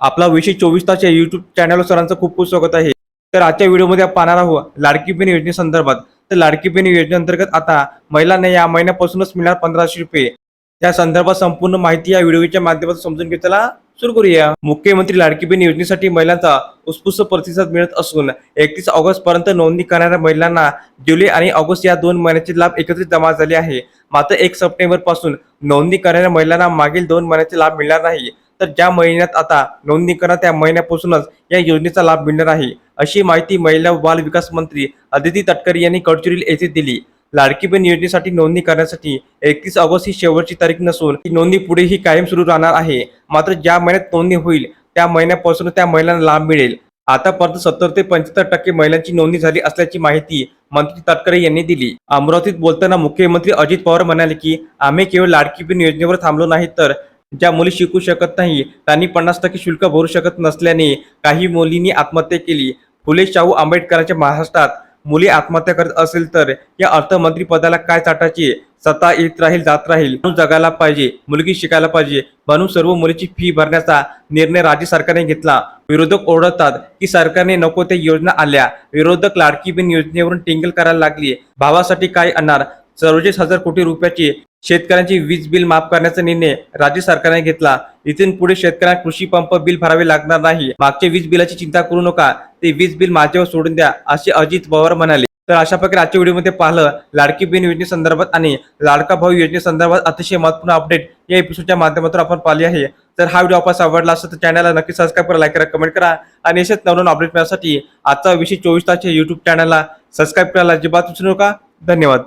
आपला विषय चोवीस तास या युट्यूब चॅनलवर सरांचं खूप खूप स्वागत आहे. तर आजच्या व्हिडिओमध्ये आपण पाहणार आहोत लाडकी बहीण योजनेसंदर्भात. तर लाडकी बहीण योजनेअंतर्गत आता महिलांना या महिन्यापासूनच मिळणार पंधराशे रुपये. त्या संदर्भात संपूर्ण माहिती या व्हिडिओच्या माध्यमातून समजून घेतला सुरू करूया. मुख्यमंत्री लाडकी बहीण योजनेसाठी महिलांचा उत्स्फूर्त प्रतिसाद मिळत असून एकतीस ऑगस्ट पर्यंत नोंदणी करणाऱ्या महिलांना जुलै आणि ऑगस्ट या दोन महिन्याचे लाभ एकत्रित जमा झाले आहे. मात्र एक सप्टेंबरपासून नोंदणी करणाऱ्या महिलांना मागील दोन महिन्याचे लाभ मिळणार नाही. तर ज्या महिन्यात आता नोंदणी करणार त्या महिन्यापासूनच या योजनेचा लाभ मिळणार आहे. अशी माहिती महिला व बाल विकास मंत्री अदिती तटकरे यांनी गडचिरोली येथे दिली. लाडकी बहीण योजनेसाठी नोंदणी करण्यासाठी एकतीस ऑगस्ट ही शेवटची तारीख नसून ही नोंदणी पुढेही कायम सुरू राहणार आहे. मात्र ज्या महिन्यात नोंदणी होईल त्या महिन्यापासून त्या महिलांना लाभ मिळेल. आतापर्यंत सत्तर ते पंच्याहत्तर टक्के महिलांची नोंदणी झाली असल्याची माहिती मंत्री तटकरे यांनी दिली. अमरावतीत बोलताना मुख्यमंत्री अजित पवार म्हणाले की आम्ही केवळ लाडकी बहीण योजनेवर थांबलो नाही तर ज्या मुली शिकू शकत नाही त्यांनी पन्नास टक्के शुल्क भरू शकत नसल्याने काही मुलींनी आत्महत्या केली. फुले शाहू आंबेडकरांच्या महाराष्ट्रात मुली आत्महत्या करत असेल तर या अर्थमंत्री पदाला काय चाटायचे? सत्ता येत राहील जात राहील. म्हणून जगायला पाहिजे मुलगी शिकायला पाहिजे. म्हणून सर्व मुलीची फी भरण्याचा निर्णय राज्य सरकारने घेतला. विरोधक ओरडतात की सरकारने नको त्या योजना आल्या विरोधक लाडकी बिन योजनेवरून टिंगल करायला लागली. भावासाठी काय आणणार? चौवेचाळीस हजार कोटी रुपयाची शेतकऱ्यांची वीज बिल माफ करण्याचा निर्णय राज्य सरकारने घेतला. इथून पुढे शेतकऱ्यांना कृषी पंप बिल भरावे लागणार नाही. मागच्या वीज बिलाची चिंता करू नका. ते वीज बिल माझ्यावर सोडून द्या असे अजित पवार म्हणाले. तर अशा प्रकारे आजच्या व्हिडिओमध्ये पाहिलं लाडकी बहीण योजनेसंदर्भात आणि लाडका भाऊ योजनेसंदर्भात अतिशय महत्त्वपूर्ण अपडेट या एपिसोडच्या माध्यमातून आपण पाहिले आहे. तर हा व्हिडिओ आपण आवडला असेल तर चॅनलला नक्की सबस्क्राईब करा लाईक करा कमेंट करा आणि असेच नवनवीन अपडेट मिळण्यासाठी आजचा विषय चोवीस तासच्या युट्यूब चॅनलला सबस्क्राईब करायला अजिबात विसरू नका. धन्यवाद.